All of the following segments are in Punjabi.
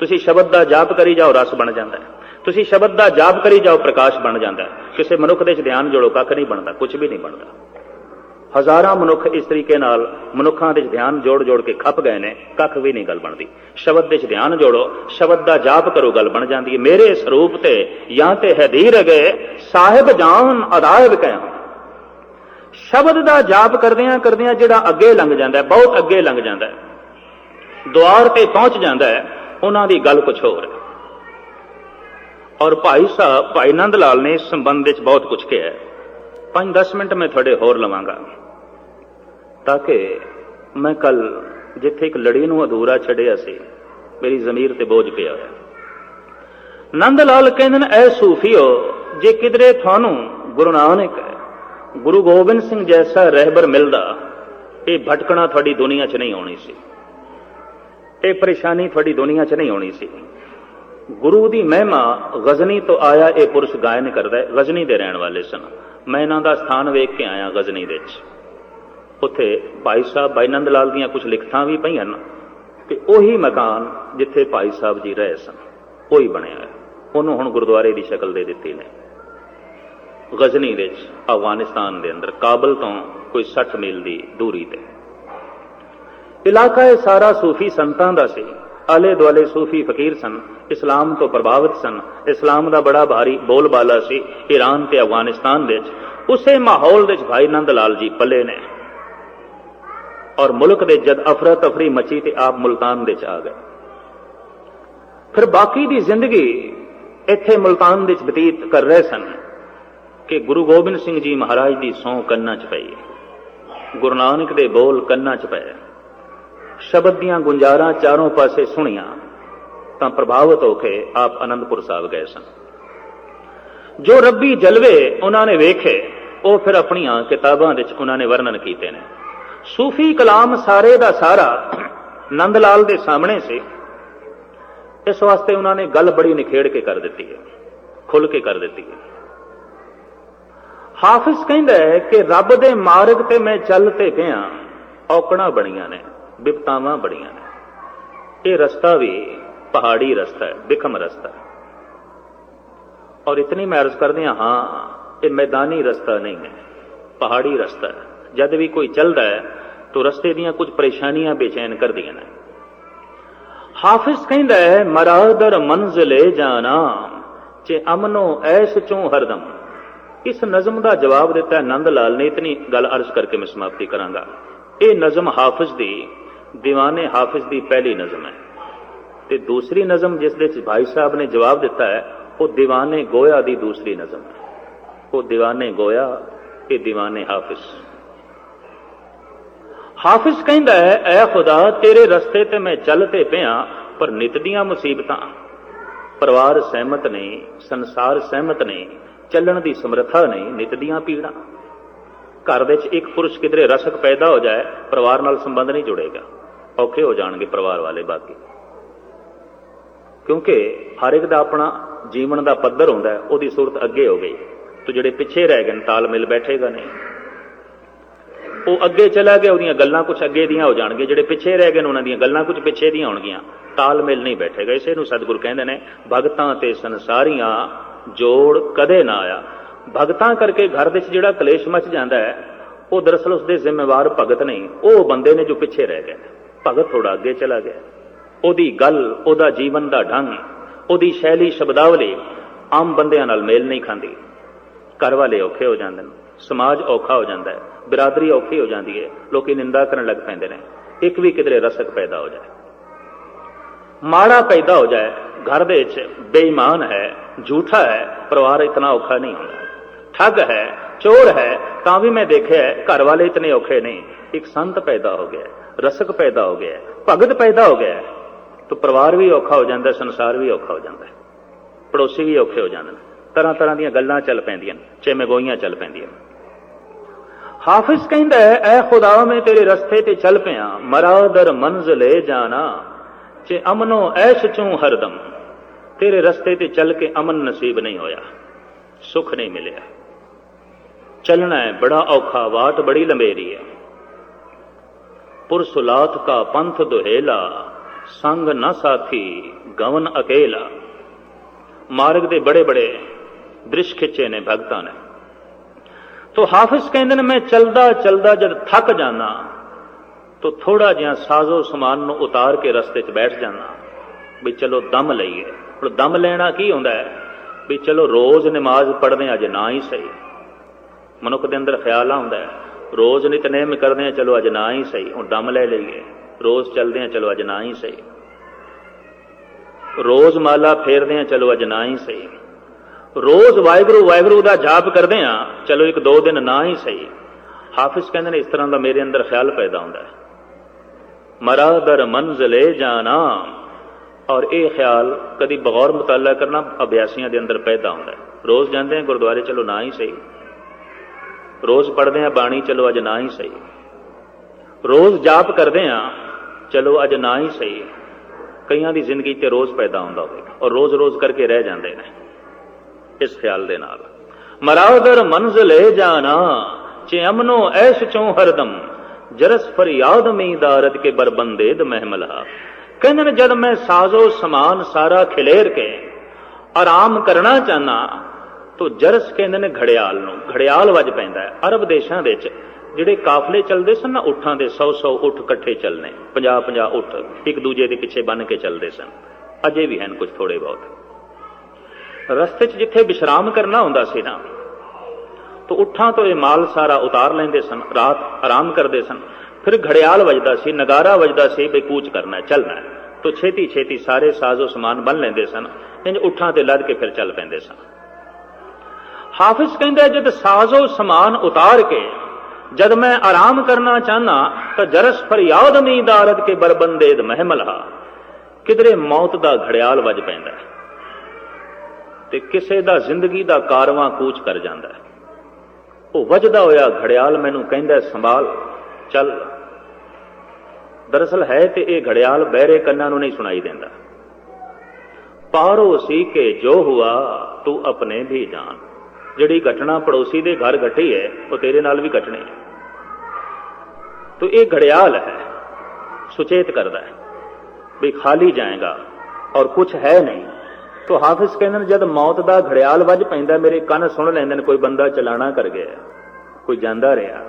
ਤੁਸੀਂ ਸ਼ਬਦ ਦਾ ਜਾਪ ਕਰੀ ਜਾਓ, ਰਸ ਬਣ ਜਾਂਦਾ ਤੁਸੀਂ ਸ਼ਬਦ ਦਾ ਜਾਪ ਕਰੀ ਜਾਓ, ਪ੍ਰਕਾਸ਼ ਬਣ ਜਾਂਦਾ ਕਿਸੇ ਮਨੁੱਖ ਦੇ ਚ ਧਿਆਨ ਜੋੜੋ, ਕੱਖ ਨਹੀਂ ਬਣਦਾ ਕੁਝ ਵੀ ਨਹੀਂ ਬਣਦਾ। ਹਜ਼ਾਰਾਂ ਮਨੁੱਖ ਇਸ ਤਰੀਕੇ ਨਾਲ ਮਨੁੱਖਾਂ ਦੇ ਚ ਧਿਆਨ ਜੋੜ ਜੋੜ ਕੇ ਖੱਪ ਗਏ ਨੇ, ਕੱਖ ਵੀ ਨਹੀਂ ਗੱਲ ਬਣਦੀ। ਸ਼ਬਦ ਦੇ ਚ ਧਿਆਨ ਜੋੜੋ, ਸ਼ਬਦ ਦਾ ਜਾਪ ਕਰੋ, ਗੱਲ ਬਣ ਜਾਂਦੀ ਹੈ। ਮੇਰੇ ਸਰੂਪ ਤੇ ਜਾਂ ਤੇ ਹਦੀਰ ਗਏ ਸਾਹਿਬ ਜਾਨ ਅਦਾਇਬ ਕਹਿ ਸ਼ਬਦ ਦਾ ਜਾਪ ਕਰਦਿਆਂ ਕਰਦਿਆਂ ਜਿਹੜਾ ਅੱਗੇ ਲੰਘ ਜਾਂਦਾ ਬਹੁਤ ਅੱਗੇ ਲੰਘ ਜਾਂਦਾ ਦੁਆਰ ਤੇ ਪਹੁੰਚ ਜਾਂਦਾ ਹੈ। ਉਹਨਾਂ ਦੀ ਗੱਲ ਕੁਝ ਹੋਰ। ਹੈ ਔਰ ਭਾਈ ਸਾਹਿਬ, ਭਾਈ ਨੰਦ ਲਾਲ ਨੇ ਇਸ ਸੰਬੰਧ ਵਿੱਚ ਬਹੁਤ ਕੁਝ ਕਿਹਾ। ਹੈ 5-10 ਮਿੰਟ ਮੈਂ ਤੁਹਾਡੇ ਹੋਰ ਲਵਾਂਗਾ। ਤਾਂ ਕਿ ਮੈਂ ਕੱਲ ਜਿੱਥੇ ਇੱਕ ਲੜੀ ਨੂੰ ਅਧੂਰਾ ਛੱਡਿਆ ਸੀ, ਮੇਰੀ ਜ਼ਮੀਰ ਤੇ ਬੋਝ ਪਿਆ ਹੋਇਆ। ਨੰਦ ਲਾਲ ਕਹਿੰਦੇ ਨੇ, ਐ ਸੂਫੀਓ, ਜੇ ਕਿਧਰੇ ਤੁਹਾਨੂੰ ਗੁਰੂ ਨਾਨਕ, ਗੁਰੂ ਗੋਬਿੰਦ ਸਿੰਘ ਜੈਸਾ ਰਹਿਬਰ ਮਿਲਦਾ, ਇਹ ਭਟਕਣਾ ਤੁਹਾਡੀ ਦੁਨੀਆ 'ਚ ਨਹੀਂ ਆਉਣੀ ਸੀ। ਇਹ ਪਰੇਸ਼ਾਨੀ ਤੁਹਾਡੀ ਦੁਨੀਆ 'ਚ ਨਹੀਂ ਹੋਣੀ ਸੀ। ਗੁਰੂ ਦੀ ਮਹਿਮਾ ਗਜ਼ਨੀ ਤੋਂ ਆਇਆ ਇਹ ਪੁਰਸ਼ ਗਾਇਨ ਕਰਦਾ ਗਜ਼ਨੀ ਦੇ ਰਹਿਣ ਵਾਲੇ ਸਨ। ਮੈਂ ਇਹਨਾਂ ਦਾ ਸਥਾਨ ਵੇਖ ਕੇ ਆਇਆ ਗਜ਼ਨੀ ਦੇ ਵਿੱਚ ਉੱਥੇ ਭਾਈ ਸਾਹਿਬ, ਭਾਈ ਨੰਦ ਲਾਲ ਦੀਆਂ ਕੁਝ ਲਿਖਤਾਂ ਵੀ ਪਈਆਂ ਨੇ ਕਿ ਉਹੀ ਮਕਾਨ ਜਿੱਥੇ ਭਾਈ ਸਾਹਿਬ ਜੀ ਰਹੇ ਸਨ, ਉਹੀ ਬਣਿਆ ਹੈ ਉਹਨੂੰ ਹੁਣ ਗੁਰਦੁਆਰੇ ਦੀ ਸ਼ਕਲ ਦੇ ਦਿੱਤੀ ਨੇ। ਗਜ਼ਨੀ ਵਿੱਚ ਅਫਗਾਨਿਸਤਾਨ ਦੇ ਅੰਦਰ, ਕਾਬਲ ਤੋਂ ਕੋਈ 60 ਮੀਲ ਦੀ ਦੂਰੀ ਤੇ। ਇਲਾਕਾ ਇਹ ਸਾਰਾ ਸੂਫੀ ਸੰਤਾਂ ਦਾ ਸੀ। ਆਲੇ ਦੁਆਲੇ ਸੂਫੀ ਫਕੀਰ ਸਨ, ਇਸਲਾਮ ਤੋਂ ਪ੍ਰਭਾਵਿਤ ਸਨ। ਇਸਲਾਮ ਦਾ ਬੜਾ ਭਾਰੀ ਬੋਲਬਾਲਾ ਸੀ ਈਰਾਨ ਤੇ ਅਫਗਾਨਿਸਤਾਨ ਵਿੱਚ। ਉਸੇ ਮਾਹੌਲ ਵਿੱਚ ਭਾਈ ਨੰਦ ਲਾਲ ਜੀ ਪੱਲੇ ਨੇ। ਔਰ ਮੁਲਕ ਦੇ ਜਦ ਅਫਰਾ ਤਫਰੀ ਮਚੀ ਤੇ ਆਪ ਮੁਲਤਾਨ ਦੇ ਚ ਆ ਗਏ। ਫਿਰ ਬਾਕੀ ਦੀ ਜ਼ਿੰਦਗੀ ਇੱਥੇ ਮੁਲਤਾਨ ਵਿੱਚ ਬਤੀਤ ਕਰ ਰਹੇ ਸਨ ਕਿ ਗੁਰੂ ਗੋਬਿੰਦ ਸਿੰਘ ਜੀ ਮਹਾਰਾਜ ਦੀ ਸੌ ਕੰਨਾਂ ਚ ਪਈ ਗੁਰੂ ਨਾਨਕ ਦੇ ਬੋਲ ਕੰਨਾਂ ਚ ਪਏ ਸ਼ਬਦ ਦੀਆਂ ਗੁੰਜਾਰਾਂ ਚਾਰੋਂ ਪਾਸੇ ਸੁਣੀਆਂ, ਤਾਂ ਪ੍ਰਭਾਵਿਤ ਹੋ ਕੇ ਆਪ ਅਨੰਦਪੁਰ ਸਾਹਿਬ ਗਏ ਸਨ। ਜੋ ਰੱਬੀ ਜਲਵੇ ਉਹਨਾਂ ਨੇ ਵੇਖੇ, ਉਹ ਫਿਰ ਆਪਣੀਆਂ ਕਿਤਾਬਾਂ ਵਿੱਚ ਉਹਨਾਂ ਨੇ ਵਰਣਨ ਕੀਤੇ ਨੇ। ਸੂਫੀ ਕਲਾਮ ਸਾਰੇ ਦਾ ਸਾਰਾ ਨੰਦ ਲਾਲ ਦੇ ਸਾਹਮਣੇ ਸੀ। ਇਸ ਵਾਸਤੇ ਉਹਨਾਂ ਨੇ ਗੱਲ ਬੜੀ ਨਿਖੇੜ ਕੇ ਕਰ ਦਿੱਤੀ ਹੈ ਖੁੱਲ ਕੇ ਕਰ ਦਿੱਤੀ ਹੈ। ਹਾਫਿਜ਼ ਕਹਿੰਦਾ ਹੈ ਕਿ ਰੱਬ ਦੇ ਮਾਰਗ ਤੇ ਮੈਂ ਚੱਲ ਤੇ ਪਿਆ, ਔਕੜਾਂ ਬਣੀਆਂ ਨੇ। ਵਿਪਤਾਵਾਂ ਬੜੀਆਂ ਨੇ। ਇਹ ਰਸਤਾ ਵੀ ਪਹਾੜੀ ਰਸਤਾ ਹੈ ਵਿਖਮ ਰਸਤਾ ਹੈ। ਔਰ ਇਤਨੀ ਮੈਂ ਅਰਜ਼ ਕਰਦੇ ਹਾਂ ਇਹ ਮੈਦਾਨੀ ਰਸਤਾ ਨਹੀਂ ਹੈ, ਪਹਾੜੀ ਰਸਤਾ ਹੈ। ਜਦ ਵੀ ਕੋਈ ਚੱਲਦਾ ਹੈ, ਤਾਂ ਰਸਤੇ ਦੀਆਂ ਕੁਝ ਪਰੇਸ਼ਾਨੀਆਂ ਬੇਚੈਨ ਕਰਦੀਆਂ ਨੇ। ਹਾਫਿਜ਼ ਕਹਿੰਦਾ ਹੈ, ਮਰਾਦਰ ਮੰਜ਼ਲੇ ਜਾਣਾ ਚੇ ਅਮਨੋ ਐਸ਼ ਚੋਂ ਹਰਦਮ। ਇਸ ਨਜ਼ਮ ਦਾ ਜਵਾਬ ਦਿੱਤਾ ਆਨੰਦ ਲਾਲ ਨੇ, ਇਤਨੀ ਗੱਲ ਅਰਜ਼ ਕਰਕੇ ਮੈਂ ਸਮਾਪਤੀ ਕਰਾਂਗਾ। ਇਹ ਨਜ਼ਮ ਹਾਫਿਜ਼ ਦੀ ਦੀਵਾਨੇ ਹਾਫਿਜ਼ ਦੀ ਪਹਿਲੀ ਨਜ਼ਮ ਹੈ ਤੇ ਦੂਸਰੀ ਨਜ਼ਮ ਜਿਸ ਦੇ ਵਿੱਚ ਭਾਈ ਸਾਹਿਬ ਨੇ ਜਵਾਬ ਦਿੱਤਾ ਹੈ ਉਹ ਦੀਵਾਨੇ ਗੋਇਆ ਦੀ ਦੂਸਰੀ ਨਜ਼ਮ ਹੈ ਉਹ ਦੀਵਾਨੇ ਗੋਇਆ ਤੇ ਦੀਵਾਨੇ ਹਾਫਿਜ਼ ਹਾਫਿਜ਼ ਕਹਿੰਦਾ ਹੈ ਐ ਖੁਦਾ ਤੇਰੇ ਰਸਤੇ ਤੇ ਮੈਂ ਚੱਲ ਤੇ ਪਿਆ ਪਰ ਨਿਤ ਦੀਆਂ ਮੁਸੀਬਤਾਂ ਪਰਿਵਾਰ ਸਹਿਮਤ ਨਹੀਂ ਸੰਸਾਰ ਸਹਿਮਤ ਨਹੀਂ ਚੱਲਣ ਦੀ ਸਮਰੱਥਾ ਨਹੀਂ ਨਿਤ ਦੀਆਂ ਪੀੜਾਂ ਘਰ ਵਿੱਚ ਇੱਕ ਪੁਰਸ਼ ਕਿਧਰੇ ਰਸਕ ਪੈਦਾ ਹੋ ਜਾਏ ਪਰਿਵਾਰ ਨਾਲ ਸੰਬੰਧ ਨਹੀਂ ਜੁੜੇਗਾ ਔਖੇ ਹੋ ਜਾਣਗੇ ਪਰਿਵਾਰ ਵਾਲੇ ਬਾਕੀ। ਕਿਉਂਕਿ ਹਰ ਇੱਕ ਦਾ ਆਪਣਾ ਜੀਵਨ ਦਾ ਪੱਧਰ ਹੁੰਦਾ ਹੈ, ਉਹਦੀ ਸੂਰਤ ਅੱਗੇ ਹੋ ਗਈ। ਤੇ ਜਿਹੜੇ ਪਿੱਛੇ ਰਹਿ ਗਏ ਨੇ, ਤਾਲਮੇਲ ਬੈਠੇਗਾ ਨਹੀਂ। ਉਹ ਅੱਗੇ ਚਲਾ ਗਿਆ, ਉਹਦੀਆਂ ਗੱਲਾਂ ਕੁਝ ਅੱਗੇ ਦੀਆਂ ਹੋ ਜਾਣਗੀਆਂ। ਜਿਹੜੇ ਪਿੱਛੇ ਰਹਿ ਗਏ ਨੇ, ਉਹਨਾਂ ਦੀਆਂ ਗੱਲਾਂ ਕੁਝ ਪਿੱਛੇ ਦੀਆਂ ਹੋਣਗੀਆਂ। ਤਾਲਮੇਲ ਨਹੀਂ ਬੈਠੇਗਾ। ਇਸੇ ਨੂੰ ਸਤਿਗੁਰ ਕਹਿੰਦੇ ਨੇ, ਭਗਤਾਂ ਤੇ ਸੰਸਾਰੀਆਂ ਜੋੜ ਕਦੇ ਨਾ ਆਇਆ। ਭਗਤਾਂ ਕਰਕੇ ਘਰ ਵਿੱਚ ਜਿਹੜਾ ਕਲੇਸ਼ ਮਚ ਜਾਂਦਾ ਹੈ, ਉਹ ਦਰਅਸਲ ਉਸਦੇ ਜ਼ਿੰਮੇਵਾਰ ਭਗਤ ਨਹੀਂ। ਉਹ ਬੰਦੇ ਨੇ ਜੋ ਪਿੱਛੇ ਰਹਿ ਗਏ ਭਗਤ ਥੋੜਾ ਅੱਗੇ ਚਲਾ ਗਿਆ। ਉਹਦੀ ਗੱਲ, ਉਹਦਾ ਜੀਵਨ ਦਾ ਢੰਗ, ਉਹਦੀ ਸ਼ੈਲੀ, ਸ਼ਬਦਾਵਲੀ ਆਮ ਬੰਦਿਆਂ ਨਾਲ ਮੇਲ ਨਹੀਂ ਖਾਂਦੀ। ਘਰ ਵਾਲੇ ਔਖੇ ਹੋ ਜਾਂਦੇ ਨੇ, ਸਮਾਜ ਔਖਾ ਹੋ ਜਾਂਦਾ ਹੈ, ਬਰਾਦਰੀ ਔਖੀ ਹੋ ਜਾਂਦੀ ਹੈ, ਲੋਕੀ ਨਿੰਦਾ ਕਰਨ ਲੱਗ ਪੈਂਦੇ ਨੇ, ਇੱਕ ਵੀ ਕਿਧਰੇ ਰਸਕ ਪੈਦਾ ਹੋ ਜਾਏ। ਮਾੜਾ ਪੈਦਾ ਹੋ ਜਾਏ, ਘਰ ਦੇ ਵਿੱਚ ਬੇਈਮਾਨ ਹੈ, ਝੂਠਾ ਹੈ, ਪਰਿਵਾਰ ਇਤਨਾ ਔਖਾ ਨਹੀਂ ਹੁੰਦਾ। ਠੱਗ ਹੈ, ਚੋਰ ਹੈ, ਤਾਂ ਵੀ ਮੈਂ ਦੇਖਿਆ ਘਰ ਵਾਲੇ ਇਤਨੇ ਔਖੇ ਨਹੀਂ, ਇੱਕ ਸੰਤ ਪੈਦਾ ਹੋ ਗਿਆ ਰਸਕ ਪੈਦਾ ਹੋ ਗਿਆ ਭਗਤ ਪੈਦਾ ਹੋ ਗਿਆ ਹੈ, ਤਾਂ ਪਰਿਵਾਰ ਵੀ ਔਖਾ ਹੋ ਜਾਂਦਾ ਸੰਸਾਰ ਵੀ ਔਖਾ ਹੋ ਜਾਂਦਾ ਪੜੋਸੀ ਵੀ ਔਖੇ ਹੋ ਜਾਂਦੇ ਨੇ। ਤਰ੍ਹਾਂ ਤਰ੍ਹਾਂ ਦੀਆਂ ਗੱਲਾਂ ਚੱਲ ਪੈਂਦੀਆਂ ਨੇ ਚੇਮੇ ਗੋਈਆਂ ਚੱਲ ਪੈਂਦੀਆਂ ਹਾਫਿਜ਼ ਕਹਿੰਦਾ ਹੈ ਐ ਖੁਦਾ ਮੈਂ ਤੇਰੇ ਰਸਤੇ ਤੇ ਚੱਲ ਪਿਆ ਮਰਾਦਰ ਮੰਜ਼ਲੇ ਜਾਣਾ ਚੇ ਅਮਨੋ ਐਸ਼ ਚੋਂ ਹਰਦਮ ਤੇਰੇ ਰਸਤੇ ਤੇ ਚੱਲ ਕੇ ਅਮਨ ਨਸੀਬ ਨਹੀਂ ਹੋਇਆ ਸੁਖ ਨਹੀਂ ਮਿਲਿਆ। ਚੱਲਣਾ ਹੈ ਬੜਾ ਔਖਾ ਬਾਤ ਬੜੀ ਲੰਬੇਰੀ ਹੈ। ਪੁਰਸੁਲਾਤ ਕਾ ਪੰਥ ਦੁਹੇਲਾ, ਸੰਗ ਨ ਸਾਥੀ ਗਵਨ ਅਕੇਲਾ। ਮਾਰਗ ਦੇ ਬੜੇ ਬੜੇ ਦ੍ਰਿਸ਼ ਖਿੱਚੇ ਨੇ ਭਗਤਾਂ ਨੇ। ਤੋ ਹਾਫਿਜ਼ ਕਹਿੰਦੇ ਨੇ, ਮੈਂ ਚਲਦਾ ਚਲਦਾ ਜਦ ਥੱਕ ਜਾਣਾ ਤੋ ਥੋੜਾ ਜਿਹਾ ਸਾਜ਼ੋ ਸਮਾਨ ਨੂੰ ਉਤਾਰ ਕੇ ਰਸਤੇ 'ਚ ਬੈਠ ਜਾਣਾ ਵੀ ਚਲੋ ਦਮ ਲਈਏ। ਹੁਣ ਦਮ ਲੈਣਾ ਕੀ ਹੁੰਦਾ ਹੈ? ਵੀ ਚਲੋ ਰੋਜ਼ ਨਮਾਜ਼ ਪੜ੍ਹਦੇ ਅੱਜ ਨਾ ਹੀ ਸਹੀ। ਮਨੁੱਖ ਦੇ ਅੰਦਰ ਖਿਆਲ ਆਉਂਦਾ ਹੈ। ਰੋਜ਼ ਨਿਤਨੇਮ ਕਰਦੇ ਆ, ਚਲੋ ਅੱਜ ਨਾ ਹੀ ਸਹੀ। ਹੁਣ ਦਮ ਲੈ ਲਈਏ। ਰੋਜ਼ ਚੱਲਦੇ ਆ, ਚਲੋ ਅੱਜ ਨਾ ਹੀ ਸਹੀ। ਰੋਜ਼ ਮਾਲਾ ਫੇਰਦੇ ਆ, ਚਲੋ ਅੱਜ ਨਾ ਹੀ ਸਹੀ। ਰੋਜ਼ ਵਾਹਿਗੁਰੂ ਵਾਹਿਗੁਰੂ ਦਾ ਜਾਪ ਕਰਦੇ ਆ, ਚਲੋ ਇੱਕ ਦੋ ਦਿਨ ਨਾ ਹੀ ਸਹੀ। ਹਾਫਿਜ਼ ਕਹਿੰਦੇ ਨੇ, ਇਸ ਤਰ੍ਹਾਂ ਦਾ ਮੇਰੇ ਅੰਦਰ ਖਿਆਲ ਪੈਦਾ ਹੁੰਦਾ ਹੈ। ਮਰਾ ਦਰ ਮੰਜ਼ਲੇ ਜਾਣਾ। ਔਰ ਇਹ ਖਿਆਲ ਕਦੀ ਬਗੌਰ ਮੁਤਾਲਾ ਕਰਨਾ ਅਭਿਆਸੀਆਂ ਦੇ ਅੰਦਰ ਪੈਦਾ ਹੁੰਦਾ ਹੈ। ਰੋਜ਼ ਜਾਂਦੇ ਆ ਗੁਰਦੁਆਰੇ, ਚਲੋ ਨਾ ਹੀ ਸਹੀ। ਰੋਜ਼ ਪੜ੍ਹਦੇ ਆ ਬਾਣੀ ਚਲੋ ਅੱਜ ਨਾ ਹੀ ਸਹੀ। ਰੋਜ਼ ਜਾਪ ਕਰਦੇ ਆ ਚਲੋ ਅੱਜ ਨਾ ਹੀ ਸਹੀ। ਕਈਆਂ ਦੀ ਜ਼ਿੰਦਗੀ ਤੇ ਰੋਜ਼ ਪੈਦਾ ਹੁੰਦਾ ਹੋਵੇਗਾ ਔਰ ਰੋਜ਼-ਰੋਜ਼ ਕਰਕੇ ਰਹਿ ਜਾਂਦੇ ਨੇ, ਇਸ ਖਿਆਲ ਦੇ ਨਾਲ। ਮਰਾਦਰ ਮੰਜ਼ਲੇ ਜਾਣਾ, ਚੇ ਅਮਨੋ ਐਸ਼ ਚੋਂ ਹਰਦਮ, ਜਰਸ ਫਰਿਆਦ ਮੀ ਦਾਰਦ ਕੇ ਬਰਬੰਦੇ ਬਰਬੰਦੇਦ ਮਹਿਮਲਾ। ਕਹਿੰਦੇ ਨੇ, ਜਦ ਮੈਂ ਸਾਜ਼ੋ ਸਮਾਨ ਸਾਰਾ ਖਿਲੇਰ ਕੇ, ਆਰਾਮ ਕਰਨਾ ਚਾਹਨਾ ਤੋ ਜਰਸ ਕਹਿੰਦੇ ਨੇ ਘੜਿਆਲ ਨੂੰ। ਘੜਿਆਲ ਵੱਜ ਪੈਂਦਾ ਹੈ। ਅਰਬ ਦੇਸ਼ਾਂ ਵਿੱਚ ਜਿਹੜੇ ਕਾਫਲੇ ਚੱਲਦੇ ਸਨ ਨਾ ਉਠਾਂ ਦੇ 100 100 ਉਠ ਇਕੱਠੇ ਚੱਲਨੇ 50 50 ਉਠ ਇੱਕ ਦੂਜੇ ਦੇ ਪਿੱਛੇ ਬੰਨ ਕੇ ਚੱਲਦੇ ਸਨ। ਅਜੇ ਵੀ ਹਨ ਕੁਝ ਥੋੜੇ ਬਹੁਤ। ਰਸਤੇ 'ਚ ਜਿੱਥੇ ਵਿਸ਼ਰਾਮ ਕਰਨਾ ਹੁੰਦਾ ਸੀ ਨਾ, ਤੋ ਉਠਾਂ ਤੋਂ ਇਹ ਮਾਲ ਸਾਰਾ ਉਤਾਰ ਲੈਂਦੇ ਸਨ, ਰਾਤ ਆਰਾਮ ਕਰਦੇ ਸਨ। ਫਿਰ ਘੜਿਆਲ ਵੱਜਦਾ ਸੀ, ਨਗਾਰਾ ਵੱਜਦਾ ਸੀ ਬਈ ਕੂਚ ਕਰਨਾ ਚੱਲਣਾ ਹੈ। ਛੇਤੀ ਛੇਤੀ ਸਾਰੇ ਸਾਜ਼ੋ ਸਮਾਨ ਬੰਨ ਲੈਂਦੇ ਸਨ ਇੰਜ ਉਠਾਂ ਤੇ ਲੱਦ ਕੇ ਫਿਰ ਚੱਲ ਪੈਂਦੇ ਸਨ। ਹਾਫਿਜ਼ ਕਹਿੰਦਾ ਜਦ ਸਾਜ਼ੋ ਸਮਾਨ ਉਤਾਰ ਕੇ, ਜਦ ਮੈਂ ਆਰਾਮ ਕਰਨਾ ਚਾਹਨਾ ਤਾਂ ਜਰਸ ਫਰਿਆਦ ਮੀ ਦਾਰਦ ਕੇ ਬਰਬੰਦੇਦ ਮਹਿਮਲਹਾ ਕਿਧਰੇ ਮੌਤ ਦਾ ਘੜਿਆਲ ਵੱਜ ਪੈਂਦਾ ਤੇ ਕਿਸੇ ਦਾ ਜ਼ਿੰਦਗੀ ਦਾ ਕਾਰਵਾਂ ਕੂਚ ਕਰ ਜਾਂਦਾ ਉਹ ਵੱਜਦਾ ਹੋਇਆ ਘੜਿਆਲ ਮੈਨੂੰ ਕਹਿੰਦਾ ਸੰਭਾਲ, ਚੱਲ। ਦਰਅਸਲ ਹੈ ਤੇ ਇਹ ਘੜਿਆਲ ਬਹਿਰੇ ਕੰਨਾਂ ਨੂੰ ਨਹੀਂ ਸੁਣਾਈ ਦਿੰਦਾ। ਪਾਰੋ ਸੀ ਕਿ ਜੋ ਹੁਆ, ਤੂੰ ਆਪਣੇ ਵੀ ਜਾਣ। ਜਿਹੜੀ ਘਟਨਾ ਪੜੋਸੀ ਦੇ ਘਰ ਘਟੀ ਹੈ, ਉਹ ਤੇਰੇ ਨਾਲ ਵੀ ਘਟਣੀ ਹੈ। ਤੋ ਇਹ ਘੜਿਆਲ ਹੈ, ਸੁਚੇਤ ਕਰਦਾ ਹੈ ਵੀ ਖਾਲੀ ਜਾਏਗਾ ਔਰ ਕੁਝ ਹੈ ਨਹੀਂ। ਤੋ ਹਾਫਿਜ਼ ਕਹਿੰਦੇ ਨੇ ਜਦ ਮੌਤ ਦਾ ਘੜਿਆਲ ਵੱਜ ਪੈਂਦਾ, ਮੇਰੇ ਕੰਨ ਸੁਣ ਲੈਂਦੇ ਨੇ, ਕੋਈ ਬੰਦਾ ਚਲਾਣਾ ਕਰ ਗਿਆ, ਕੋਈ ਜਾਂਦਾ ਰਿਹਾ।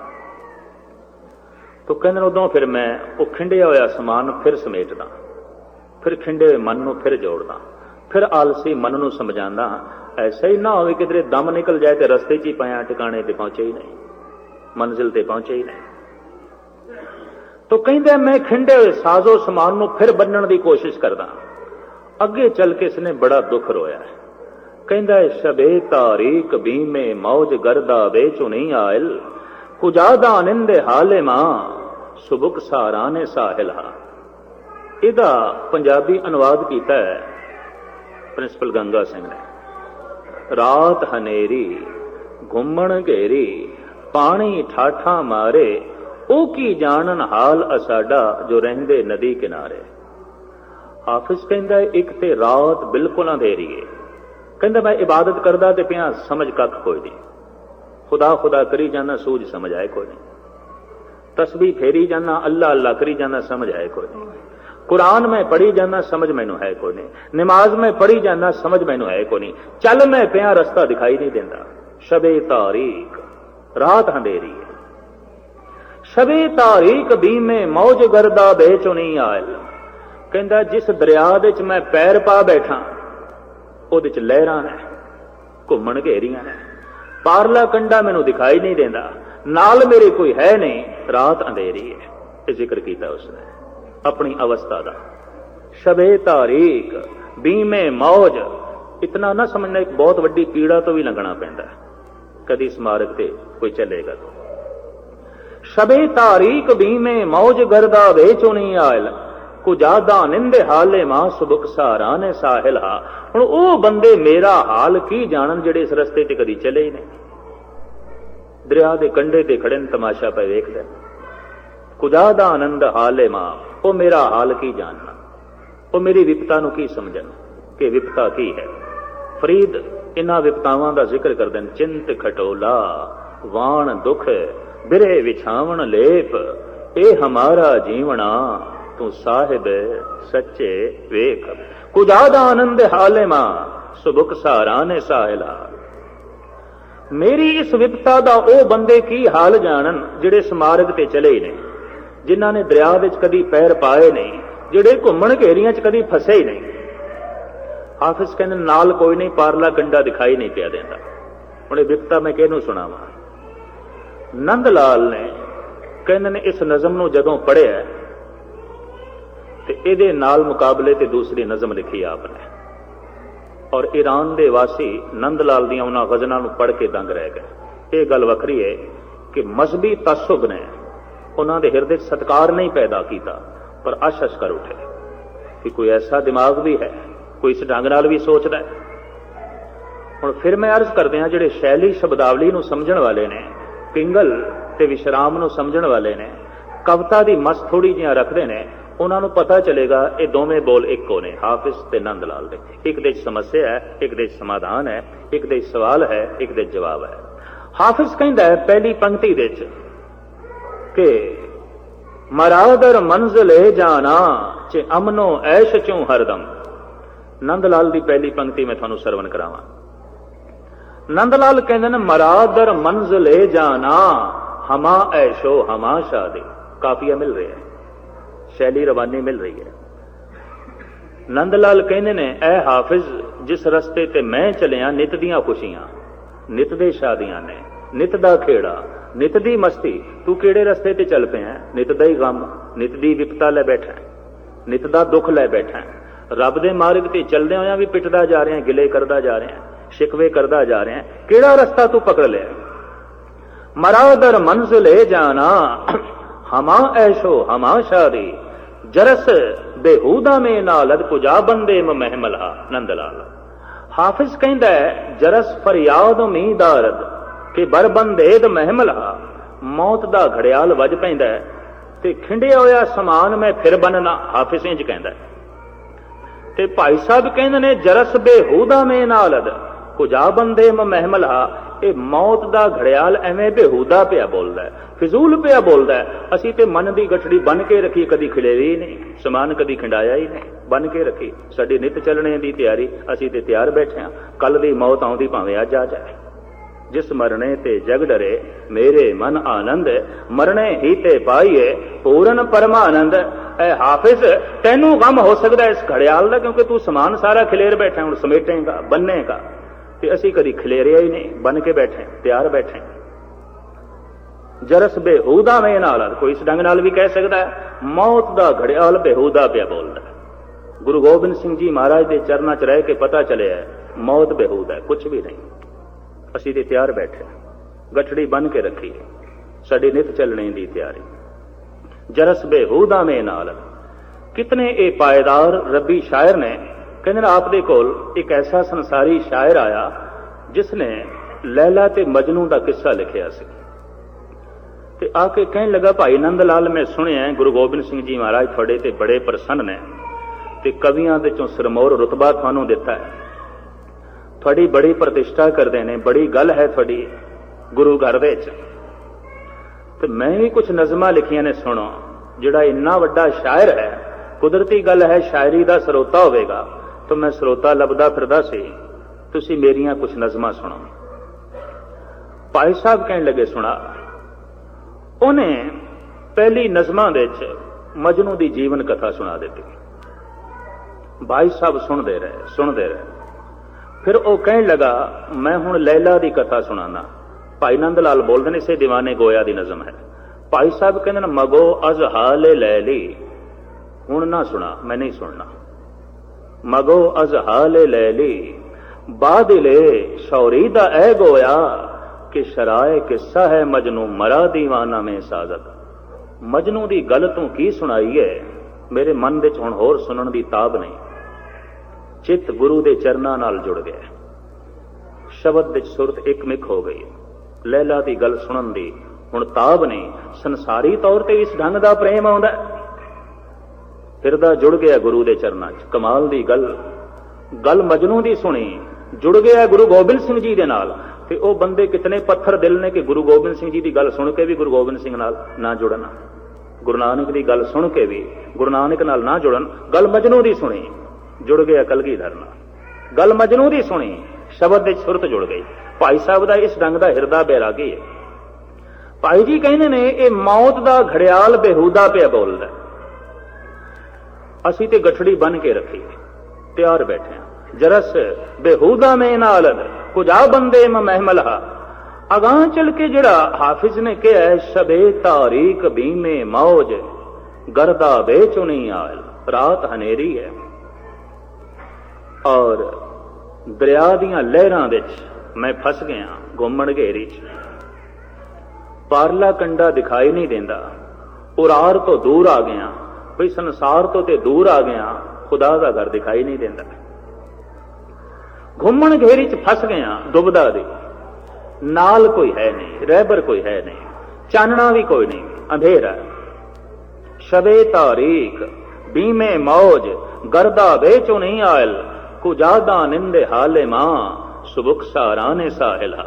ਤੋ ਕਹਿੰਦੇ ਨੇ ਉਦੋਂ ਫਿਰ ਮੈਂ ਉਹ ਖਿੰਡਿਆ ਹੋਇਆ ਸਮਾਨ ਫਿਰ ਸਮੇਟਦਾ, ਫਿਰ ਖਿੰਡੇ ਹੋਏ ਮਨ ਨੂੰ ਫਿਰ ਜੋੜਦਾ। ਫਿਰ ਆਲਸੀ ਮਨ ਨੂੰ ਸਮਝਾਉਂਦਾ ਐਸਾ ਹੀ ਨਾ ਹੋਵੇ ਕਿਧਰੇ ਦਮ ਨਿਕਲ ਜਾਏ ਤੇ ਰਸਤੇ 'ਚ ਹੀ ਪਿਆ, ਟਿਕਾਣੇ ਤੇ ਪਹੁੰਚੇ ਹੀ ਨਹੀਂ, ਮੰਜ਼ਿਲ ਤੇ ਪਹੁੰਚੇ ਹੀ ਨਹੀਂ। ਤੋ ਕਹਿੰਦਾ ਮੈਂ ਖਿੰਡੇ ਹੋਏ ਸਾਜ਼ੋ ਸਮਾਨ ਨੂੰ ਫਿਰ ਬੰਨਣ ਦੀ ਕੋਸ਼ਿਸ਼ ਕਰਦਾ ਅੱਗੇ ਚੱਲ ਕੇ ਇਸਨੇ ਬੜਾ ਦੁੱਖ ਰੋਇਆ ਕਹਿੰਦਾ ਸ਼ਬੇ ਤਾਰੀਕ ਬੀਮੇ ਮੌਜ ਗਰਦਾ ਵੇਚੁ ਨਹੀਂ ਆਇਲ ਕੁਜਾਦਾ ਨਿੰਦੇ ਹਾਲੇ ਮਾਂ ਸੁਬਕ ਸਾਰਾਨੇ ਸਾਹਿਲਾ ਇਹਦਾ ਪੰਜਾਬੀ ਅਨੁਵਾਦ ਕੀਤਾ ਹੈ ਪ੍ਰਿੰਸੀਪਲ ਗੰਗਾ ਸਿੰਘ ਨੇ। ਰਾਤ ਹਨੇਰੀ, ਘੁੰਮਣ ਘੇਰੀ, ਪਾਣੀ ਠਾਠਾ ਮਾਰੇ, ਉਹ ਕੀ ਜਾਣਨ ਹਾਲ ਅਸਾਡਾ ਜੋ ਰਹਿੰਦੇ ਨਦੀ ਕਿਨਾਰੇ। ਹਾਫਿਜ਼ ਕਹਿੰਦਾ, ਇੱਕ ਤੇ ਰਾਤ ਬਿਲਕੁਲ ਅੰਧੇਰੀ ਹੈ ਕਹਿੰਦਾ, ਮੈਂ ਇਬਾਦਤ ਕਰਦਾ ਤੇ ਪਿਆ ਸਮਝ ਕੱਖ ਕੋਈ ਨਹੀਂ। ਖੁਦਾ ਖੁਦਾ ਕਰੀ ਜਾਂਦਾ, ਸੂਝ ਸਮਝ ਆਏ ਕੋਈ ਨਹੀਂ। ਤਸਬੀਹ ਫੇਰੀ ਜਾਂਦਾ, ਅੱਲਾ ਅੱਲਾ ਕਰੀ ਜਾਂਦਾ, ਸਮਝ ਆਏ ਕੋਈ ਨਹੀਂ। ਕੁਰਾਨ ਮੈਂ ਪੜ੍ਹੀ ਜਾਣਾ ਸਮਝ ਮੈਨੂੰ ਹੈ ਕੋਈ ਨਹੀਂ। ਨਮਾਜ਼ ਮੈਂ ਪੜ੍ਹੀ ਜਾਣਾ ਸਮਝ ਮੈਨੂੰ ਹੈ ਕੋਈ ਨਹੀਂ। ਚੱਲ ਮੈਂ ਪਿਆ ਰਸਤਾ ਦਿਖਾਈ ਨਹੀਂ ਦਿੰਦਾ। ਸ਼ਬੇ ਤਾਰੀਕ, ਰਾਤ ਹਨੇਰੀ ਹੈ। ਸ਼ਬੇ ਤਾਰੀਕ ਬੀਮੇ ਮੌਜ ਗਰਦਾ ਬੇਚੁਨੀ ਆਇਲ। ਕਹਿੰਦਾ, ਜਿਸ ਦਰਿਆ ਦੇ ਚ ਮੈਂ ਪੈਰ ਪਾ ਬੈਠਾ, ਉਹਦੇ ਚ ਲਹਿਰਾਂ ਨੇ, ਘੁੰਮਣ ਘੇਰੀਆਂ ਨੇ। ਪਾਰਲਾ ਕੰਡਾ ਮੈਨੂੰ ਦਿਖਾਈ ਨਹੀਂ ਦਿੰਦਾ। ਨਾਲ ਮੇਰੇ ਕੋਈ ਹੈ ਨਹੀਂ, ਰਾਤ ਅੰਧੇਰੀ ਹੈ। ਇਹ ਜ਼ਿਕਰ ਕੀਤਾ ਉਸਨੇ। ਆਪਣੀ ਅਵਸਥਾ ਦਾ। ਸ਼ਬੇ ਤਾਰੀਕ, ਬੀਮੇ ਮੌਜ। ਇਤਨਾ ਨਾ ਸਮਝਣਾ, ਇੱਕ ਬਹੁਤ ਵੱਡੀ ਕੀੜਾ ਤੋਂ ਵੀ ਲੰਘਣਾ ਪੈਂਦਾ ਕਦੀ ਸਮਾਰਕ ਤੇ ਕੋਈ ਚੱਲੇਗਾ ਤਾਂ। ਸ਼ਬੇ ਤਾਰੀਕ, ਬੀਮੇ ਮੌਜ, ਗਰਦਾ ਵੇਚੁਨੀ ਆਇਲ। ਕੁਜਾਦਾ ਨਿੰਦੇ ਹਾਲੇ ਮਾਂ ਸੁਬਕ ਸਾਰਾ ਨੇ ਸਾਹਿਲ ਸਾਹਿਲਾ ਹੁਣ ਉਹ ਬੰਦੇ ਮੇਰਾ ਹਾਲ ਕੀ ਜਾਣਨ ਜਿਹੜੇ ਇਸ ਰਸਤੇ ਤੇ ਕਦੀ ਚਲੇ ਹੀ ਨਹੀਂ। ਦਰਿਆ ਦੇ ਕੰਢੇ ਤੇ ਖੜੇ ਨੇ ਤਮਾਸ਼ਾ ਪਏ ਵੇਖਦੇ ਨੇ। ਕੁਜਾਦਾ ਆਨੰਦ ਹਾਲੇ ਮਾਂ ਉਹ ਮੇਰਾ ਹਾਲ ਕੀ ਜਾਣਨਾ? ਉਹ ਮੇਰੀ ਵਿਪਤਾ ਨੂੰ ਕੀ ਸਮਝਣ? ਕਿ ਵਿਪਤਾ ਕੀ ਹੈ? ਫਰੀਦ, ਇਨ੍ਹਾਂ ਵਿਪਤਾਵਾਂ ਦਾ ਜ਼ਿਕਰ ਕਰਦੇ ਨੇ ਚਿੰਤ ਖਟੋਲਾ, ਵਾਣ ਦੁਖ, ਬਿਰੇ ਵਿਛਾਵਣ ਲੇਪ, ਇਹ ਹਮਾਰਾ ਜੀਵਣਾ, ਤੂੰ ਸਾਹਿਬ ਸੱਚੇ ਵੇਖ। ਕੁਦਾ ਦਾ ਆਨੰਦ ਹਾਲੇ ਮਾ ਸਾਰਾ ਨੇ ਸਾਹਿਲਾ। ਮੇਰੀ ਇਸ ਵਿਪਤਾ ਦਾ ਉਹ ਬੰਦੇ ਕੀ ਹਾਲ ਜਾਣਨ, ਜਿਹੜੇ ਸਮਾਰਗ ਤੇ ਚਲੇ ਨੇ? ਜਿਨ੍ਹਾਂ ਨੇ ਦਰਿਆ ਵਿੱਚ ਕਦੀ ਪੈਰ ਪਾਏ ਨਹੀਂ, ਜਿਹੜੇ ਘੁੰਮਣ ਘੇਰੀਆਂ 'ਚ ਕਦੀ ਫਸੇ ਹੀ ਨਹੀਂ। ਹਾਫਿਜ਼ ਕਹਿੰਦੇ, ਨਾਲ ਕੋਈ ਨਹੀਂ, ਪਾਰਲਾ ਕੰਡਾ ਦਿਖਾਈ ਨਹੀਂ ਪਿਆ ਦਿੰਦਾ। ਹੁਣ ਇਹ ਵਿਪਤਾ ਮੈਂ ਕਿਹਨੂੰ ਸੁਣਾਵਾਂ? ਨੰਦ ਲਾਲ ਨੇ ਕਹਿੰਦੇ ਨੇ, ਇਸ ਨਜ਼ਮ ਨੂੰ ਜਦੋਂ ਪੜ੍ਹਿਆ ਤੇ ਇਹਦੇ ਨਾਲ ਮੁਕਾਬਲੇ ਤੇ ਦੂਸਰੀ ਨਜ਼ਮ ਲਿਖੀ ਆਪ ਨੇ। ਔਰ ਈਰਾਨ ਦੇ ਵਾਸੀ ਨੰਦ ਲਾਲ ਦੀਆਂ ਉਹਨਾਂ ਗਜ਼ਲਾਂ ਨੂੰ ਪੜ੍ਹ ਕੇ ਦੰਗ ਰਹਿ ਗਏ। ਇਹ ਗੱਲ ਵੱਖਰੀ ਹੈ ਕਿ ਮਜ਼ਹਬੀ ਤਸੁਬ ਨੇ ਉਹਨਾਂ ਦੇ ਹਿਰਦੇ 'ਚ ਸਤਕਾਰ ਨਹੀਂ ਪੈਦਾ ਕੀਤਾ, ਪਰ ਆਸ਼ਸ਼ ਕਰ ਉਠੇ ਕਿ ਕੋਈ ਐਸਾ ਦਿਮਾਗ ਵੀ ਹੈ, ਕੋਈ ਇਸ ਢੰਗ ਨਾਲ ਵੀ ਸੋਚਦਾ ਹੈ। ਹੁਣ ਫਿਰ ਮੈਂ ਅਰਜ਼ ਕਰਦੇ ਹਾਂ, ਜਿਹੜੇ ਸ਼ੈਲੀ ਸ਼ਬਦਾਵਲੀ ਨੂੰ ਸਮਝਣ ਵਾਲੇ ਨੇ, ਪਿੰਗਲ ਤੇ ਵਿਸ਼ਰਾਮ ਨੂੰ ਸਮਝਣ ਵਾਲੇ ਨੇ, ਕਵਿਤਾ ਦੀ ਮਸ ਥੋੜੀ ਜਿਹਾ ਰੱਖਦੇ ਨੇ, ਉਹਨਾਂ ਨੂੰ ਪਤਾ ਚੱਲੇਗਾ ਇਹ ਦੋਵੇਂ ਬੋਲ ਇੱਕੋ ਨੇ, ਹਾਫਿਜ਼ ਤੇ ਨੰਦ ਲਾਲ ਦੇ। ਇੱਕ ਦੇ ਸਮੱਸਿਆ ਹੈ, ਇੱਕ ਦੇ ਸਮਾਧਾਨ ਹੈ, ਇੱਕ ਦੇ ਸਵਾਲ ਹੈ, ਇੱਕ ਦੇ ਜਵਾਬ ਹੈ। ਹਾਫਿਜ਼ ਕਹਿੰਦਾ ਹੈ, ਪਹਿਲੀ ਪੰਕਤੀ ਦੇ ਵਿੱਚ ਕਿ, ਮਰਾਦਰ ਮੰਜ਼ਲੇ ਜਾਣਾ ਚ ਅਮਨੋ ਐਸ਼ ਚੋਂ ਹਰਦਮ। ਨੰਦ ਲਾਲ ਦੀ ਪਹਿਲੀ ਪੰਕਤੀ ਮੈਂ ਤੁਹਾਨੂੰ ਸਰਵਣ ਕਰਾਵਾਂ। ਨੰਦ ਲਾਲ ਕਹਿੰਦੇ ਨੇ, ਮਰਾਦਰ ਮੰਜ਼ਲੇ ਜਾਣਾ, ਹਮਾ ਐਸ਼ੋ, ਹਮਾ ਸ਼ਾਦੀ। ਕਾਫੀਆ ਮਿਲ ਰਿਹਾ ਹੈ। ਸ਼ੈਲੀ ਰਵਾਨੀ ਮਿਲ ਰਹੀ ਹੈ। ਨੰਦ ਲਾਲ ਕਹਿੰਦੇ ਨੇ, ਐ ਹਾਫਿਜ਼, ਜਿਸ ਰਸਤੇ ਤੇ ਮੈਂ ਚਲਿਆ, ਨਿਤ ਦੀਆਂ ਖੁਸ਼ੀਆਂ, ਨਿਤ ਦੇ ਸ਼ਾਦੀਆਂ ਨੇ। ਨਿਤ ਦਾ ਖੇੜਾ ਨਿਤ ਦੀ ਮਸਤੀ। ਤੂੰ ਕਿਹੜੇ ਰਸਤੇ ਤੇ ਚੱਲ ਪਿਆ? ਹੈ? ਨਿਤ ਦਾ ਹੀ ਗਮ ਨਿਤ ਦੀ ਵਿਪਤਾ ਲੈ ਬੈਠਾ ਹੈ, ਨਿਤ ਦਾ ਦੁੱਖ ਲੈ ਬੈਠਾ ਰੱਬ ਦੇ ਮਾਰਗ ਤੇ ਚੱਲਦੇ ਹੋਇਆਂ ਵੀ ਪਿੱਟਦਾ ਜਾ ਰਿਹਾ ਗਿਲੇ ਕਰਦਾ ਜਾ ਰਿਹਾ ਸ਼ਿਕਵੇ ਕਰਦਾ ਜਾ ਰਿਹਾ। ਕਿਹੜਾ ਰਸਤਾ ਤੂੰ ਪਕੜ ਲਿਆ? ਮਰਾਦਰ ਮੰਜ਼ਲੇ ਜਾਣਾ। ਹਮਾ ਐਸ਼ੋ ਹਮਾ ਸ਼ਾਦੀ। ਜਰਸ ਬੇਹੂਦਾ ਮੇ ਨਾਲਦ ਕੁਜਾ ਬੰਦੇ ਮ ਮਹਿਮਲਾ ਨੰਦ ਲਾਲ। ਹਾਫਿਜ਼ ਕਹਿੰਦਾ ਜਰਸ ਫਰਿਆਦ ਉਮੀਦਾਰਦ ਕਿ ਬਰਬੰਦੇਦ ਮਹਿਮਲਾ, ਮੌਤ ਦਾ ਘੜਿਆਲ ਵੱਜ ਪੈਂਦਾ ਤੇ ਖਿੰਡਿਆ ਹੋਇਆ ਸਮਾਨ ਮੈਂ ਫਿਰ ਬੰਨਣਾ, ਹਾਫਿਜ਼ ਇੰਜ ਕਹਿੰਦਾ ਤੇ ਭਾਈ ਸਾਹਿਬ ਕਹਿੰਦੇ ਨੇ, ਜਰਸ ਬੇਹੂਦਾ ਮੇ ਨਾਲਦ ਕੁਜਾ ਬੰਦੇ ਮ ਮਹਿਮਲਾ, ਇਹ ਮੌਤ ਦਾ ਘੜਿਆਲ ਐਵੇਂ ਬੇਹੂਦਾ ਪਿਆ ਬੋਲਦਾ ਫਿਜ਼ੂਲ ਪਿਆ ਬੋਲਦਾ ਅਸੀਂ ਤੇ ਮਨ ਦੀ ਗਠੜੀ ਬਨ ਕੇ ਰੱਖੀ, ਕਦੀ ਖਿਲੇਰੀ ਨਹੀਂ, ਸਮਾਨ ਕਦੀ ਖਿੰਡਾਇਆ ਹੀ ਨਹੀਂ, ਬਨ ਕੇ ਰੱਖੀ। ਸਾਡੀ ਨਿਤ ਚੱਲਣੇ ਦੀ ਤਿਆਰੀ, ਅਸੀਂ ਤੇ ਤਿਆਰ ਬੈਠੇ ਹਾਂ। ਕੱਲ ਦੀ ਮੌਤ ਆਉਂਦੀ ਭਾਵੇਂ ਅੱਜ ਆ ਜਾਏ। ਜਿਸ ਮਰਨੇ ਤੇ ਜਗ ਡਰੇ, ਮੇਰੇ ਮਨ ਆਨੰਦ ਮਰਨੇ ਹੀ ਤੇ ਪਾਈਏ ਪੂਰਨ ਪਰਮਾਨੰਦ। ਐ ਹਾਫਿਜ਼, ਤੈਨੂੰ ਗਮ ਹੋ ਸਕਦਾ ਇਸ ਘੜਿਆਲ ਦਾ, ਕਿਉਂਕਿ ਤੂੰ ਸਮਾਨ ਸਾਰਾ ਖਿਲੇਰ ਬੈਠਾ, ਹੁਣ ਸਮੇਟੇਗਾ, ਬੰਨੇਗਾ। ਤੇ ਅਸੀਂ ਕਦੀ ਖਿਲੇਰਿਆ ਹੀ ਨਹੀਂ, ਬਨ ਕੇ ਬੈਠੇ, ਤਿਆਰ ਬੈਠੇ। ਜਰਸ ਬੇਹੂਦਾ ਮੇ ਨਾਲ, ਕੋਈ ਇਸ ਢੰਗ ਨਾਲ ਵੀ ਕਹਿ ਸਕਦਾ, ਮੌਤ ਦਾ ਘੜਿਆਲ ਬੇਹੂਦਾ ਪਿਆ ਬੋਲਦਾ। ਗੁਰੂ ਗੋਬਿੰਦ ਸਿੰਘ ਜੀ ਮਹਾਰਾਜ ਦੇ ਚਰਨਾਂ 'ਚ ਰਹਿ ਕੇ ਪਤਾ ਚੱਲਿਆ, ਮੌਤ ਬੇਹੂਦਾ ਹੈ ਕੁਝ ਵੀ ਨਹੀਂ। ਅਸੀਂ ਤੇ ਤਿਆਰ ਬੈਠੇ ਗੱਠੜੀ ਬਨ ਕੇ ਰੱਖੀ ਸਾਡੇ ਸਾਡੀ ਨਿਤ ਚੱਲਣੇ ਦੀ ਤਿਆਰੀ। ਜਰਸ ਬੇਹੂਦਾ ਮੇ ਨਾਲ। ਕਿਤਨੇ ਇਹ ਪਾਇਦਾਰ ਰੱਬੀ ਸ਼ਾਇਰ ਨੇ, ਕਹਿੰਦੇ ਨੇ ਆਪ ਦੇ ਕੋਲ ਇੱਕ ਐਸਾ ਸੰਸਾਰੀ ਸ਼ਾਇਰ ਆਇਆ ਜਿਸ ਨੇ ਲੈਲਾ ਤੇ ਮਜਨੂ ਦਾ ਕਿੱਸਾ ਲਿਖਿਆ ਸੀ। ਤੇ ਆ ਕੇ ਕਹਿਣ ਲੱਗਾ, ਭਾਈ ਨੰਦ ਲਾਲ, ਮੈਂ ਸੁਣਿਆ ਗੁਰੂ ਗੋਬਿੰਦ ਸਿੰਘ ਜੀ ਮਹਾਰਾਜ ਤੁਹਾਡੇ ਤੇ ਬੜੇ ਪ੍ਰਸੰਨ ਨੇ ਤੇ ਕਵੀਆਂ ਦੇ ਚੋਂ ਸਰਮੌਰ ਰਤਬਾ ਤੁਹਾਨੂੰ ਦਿੱਤਾ ਹੈ। ਤੁਹਾਡੀ ਬੜੀ ਪ੍ਰਤਿਸ਼ਠਾ ਕਰਦੇ ਨੇ, ਬੜੀ ਗੱਲ ਹੈ ਤੁਹਾਡੀ ਗੁਰੂ ਘਰ ਦੇ ਵਿੱਚ। ਤੇ ਮੈਂ ਵੀ ਕੁਝ ਨਜ਼ਮਾਂ ਲਿਖੀਆਂ ਨੇ ਸੁਣੋ, ਜਿਹੜਾ ਇੰਨਾ ਵੱਡਾ ਸ਼ਾਇਰ ਹੈ, ਕੁਦਰਤੀ ਗੱਲ ਹੈ, ਸ਼ਾਇਰੀ ਦਾ ਸਰੋਤਾ ਹੋਵੇਗਾ। ਤਾਂ ਮੈਂ ਸਰੋਤਾ ਲੱਭਦਾ ਫਿਰਦਾ ਸੀ, ਤੁਸੀਂ ਮੇਰੀਆਂ ਕੁਝ ਨਜ਼ਮਾਂ ਸੁਣੋ। ਭਾਈ ਸਾਹਿਬ ਕਹਿਣ ਲੱਗੇ, ਸੁਣਾ, ਉਹਨੇ ਪਹਿਲੀ ਨਜ਼ਮਾਂ ਵਿੱਚ ਮਜਨੂ ਦੀ ਜੀਵਨ ਕਥਾ ਸੁਣਾ ਦਿੱਤੀ। ਭਾਈ ਸਾਹਿਬ ਸੁਣਦੇ ਰਹੇ ਸੁਣਦੇ ਰਹੇ। ਫਿਰ ਉਹ ਕਹਿਣ ਲੱਗਾ, ਮੈਂ ਹੁਣ ਲੈਲਾ ਦੀ ਕਥਾ ਸੁਣਾਣਾ ਭਾਈ ਨੰਦ ਲਾਲ ਬੋਲਦੇ ਨੇ, ਇਸੇ ਦੀਵਾਨੇ ਗੋਇਆ ਦੀ ਨਜ਼ਮ ਹੈ। ਭਾਈ ਸਾਹਿਬ ਕਹਿੰਦੇ ਨੇ, ਮਗੋ ਅਜ਼ ਹਾਲੇ ਲੈ ਲਈ ਹੁਣ ਨਾ ਸੁਣਾ, ਮੈਂ ਨਹੀਂ ਸੁਣਨਾ। ਮਗੋ ਅਜ਼ ਹਾਲੇ ਲੈ ਲਈ ਬਾਦਲੇ ਸ਼ੌਰੀ ਦਾ ਐ ਗੋਇਆ ਕਿ ਸ਼ਰਾਏ ਕਿੱਸਾ ਹੈ ਮਜਨੂ, ਮਰਾ ਦੀਵਾਨਾ ਮੇ ਸਾਜ਼ਤ। ਮਜਨੂ ਦੀ ਗੱਲ ਤੂੰ ਕੀ ਸੁਣਾਈ ਹੈ ਮੇਰੇ ਮਨ ਵਿੱਚ ਹੁਣ ਹੋਰ ਸੁਣਨ ਦੀ ਤਾਬ ਨਹੀਂ। ਚਿੱਤ ਗੁਰੂ ਦੇ ਚਰਨਾਂ ਨਾਲ ਜੁੜ ਗਿਆ। ਸ਼ਬਦ ਵਿੱਚ ਸੁਰਤ ਇੱਕਮਿਕ ਹੋ ਗਈ। ਲੈਲਾ ਦੀ ਗੱਲ ਸੁਣਨ ਦੀ ਹੁਣ ਤਾਬ ਨਹੀਂ। ਸੰਸਾਰੀ ਤੌਰ ਤੇ ਇਸ ਢੰਗ ਦਾ ਪ੍ਰੇਮ ਆਉਂਦਾ ਫਿਰਦਾ ਜੁੜ ਗਿਆ ਗੁਰੂ ਦੇ ਚਰਨਾਂ 'ਚ। ਕਮਾਲ ਦੀ ਗੱਲ। ਗੱਲ ਮਜਨੂ ਦੀ ਸੁਣੀ। ਜੁੜ ਗਿਆ ਗੁਰੂ ਗੋਬਿੰਦ ਸਿੰਘ ਜੀ ਦੇ ਨਾਲ। ਤੇ ਉਹ ਬੰਦੇ ਕਿਤਨੇ ਪੱਥਰ ਦਿਲ ਨੇ ਕਿ ਗੁਰੂ ਗੋਬਿੰਦ ਸਿੰਘ ਜੀ ਦੀ ਗੱਲ ਸੁਣ ਕੇ ਵੀ ਗੁਰੂ ਗੋਬਿੰਦ ਸਿੰਘ ਨਾਲ ਨਾ ਜੁੜਨ। ਗੁਰੂ ਨਾਨਕ ਦੀ ਗੱਲ ਸੁਣ ਕੇ ਵੀ ਗੁਰੂ ਨਾਨਕ ਨਾਲ ਨਾ ਜੁੜਨ। ਗੱਲ ਮਜਨੂ ਦੀ ਸੁਣੀ। ਜੁੜ ਗਿਆ ਕਲਗੀਧਰ ਧਰਨਾ? ਗੱਲ ਮਜਨੂ ਦੀ ਸੁਣੀ, ਸ਼ਬਦ ਦੇ ਸੁਰਤ ਜੁੜ ਗਈ। ਭਾਈ ਸਾਹਿਬ ਦਾ ਇਸ ਰੰਗ ਦਾ ਹਿਰਦਾ ਬੈਰਾਗੀ ਹੈ? ਭਾਈ ਜੀ ਕਹਿੰਦੇ ਨੇ, ਇਹ ਮੌਤ ਦਾ ਘੜਿਆਲ ਬੇਹੂਦਾ ਪਿਆ ਬੋਲਦਾ ਅਸੀਂ ਤੇ ਗਠੜੀ ਬਨ ਕੇ ਰੱਖੀ ਤਿਆਰ ਬੈਠੇ ਹਾਂ। ਜਰਸ ਬੇਹੂਦਾ ਮੈਂ ਨਾਲ ਕੁਜਾ ਬੰਦੇ ਮ ਮਹਿਮਲਹਾ ਅਗਾਂ ਚਲ ਕੇ ਜਿਹੜਾ ਹਾਫਿਜ਼ ਨੇ ਕਿਹਾ ਸ਼ਬੇ ਤਾਰੀਕ ਬੀਮੇ ਮੌਜ, ਗਰਦਾ ਬੇਚੁਨੀ ਆਲ ਰਾਤ ਹਨੇਰੀ ਹੈ। ਔਰ ਦਰਿਆ ਦੀਆਂ ਲਹਿਰਾਂ ਵਿੱਚ ਮੈਂ ਫਸ ਗਿਆ ਗੁੰਮਣ ਘੇਰੀ 'ਚ। ਪਾਰਲਾ ਕੰਡਾ ਦਿਖਾਈ ਨਹੀਂ ਦਿੰਦਾ। ਉਰਾਰ ਤੋਂ ਦੂਰ ਆ ਗਿਆ। ਬਈ ਸੰਸਾਰ ਤੋਂ ਤੇ ਦੂਰ ਆ ਗਿਆ, ਖੁਦਾ ਦਾ ਘਰ ਦਿਖਾਈ ਨਹੀਂ ਦਿੰਦਾ। ਘੁੰਮਣ ਘੇਰੀ 'ਚ ਫਸ ਗਿਆ ਦੁਬਦਾ ਦੇ। ਨਾਲ ਕੋਈ ਹੈ ਨਹੀਂ, ਰਹਿਬਰ ਕੋਈ ਹੈ ਨਹੀਂ, ਚਾਨਣਾ ਵੀ ਕੋਈ ਨਹੀਂ, ਅੰਧੇਰਾ। ਸ਼ਬੇ ਤਾਰੀਖ, ਬੀਮੇ ਮੌਜ, ਗਰਦਾ ਵੇਚੋ ਨਹੀਂ ਆਇਲ। ਕੁਜਾਦਾ ਨਿੰਦੇ ਹਾਲੇ ਮਾਂ ਸੁਬੁਖ ਸਾਰਾਨੇ ਸਾਹਿਲਾ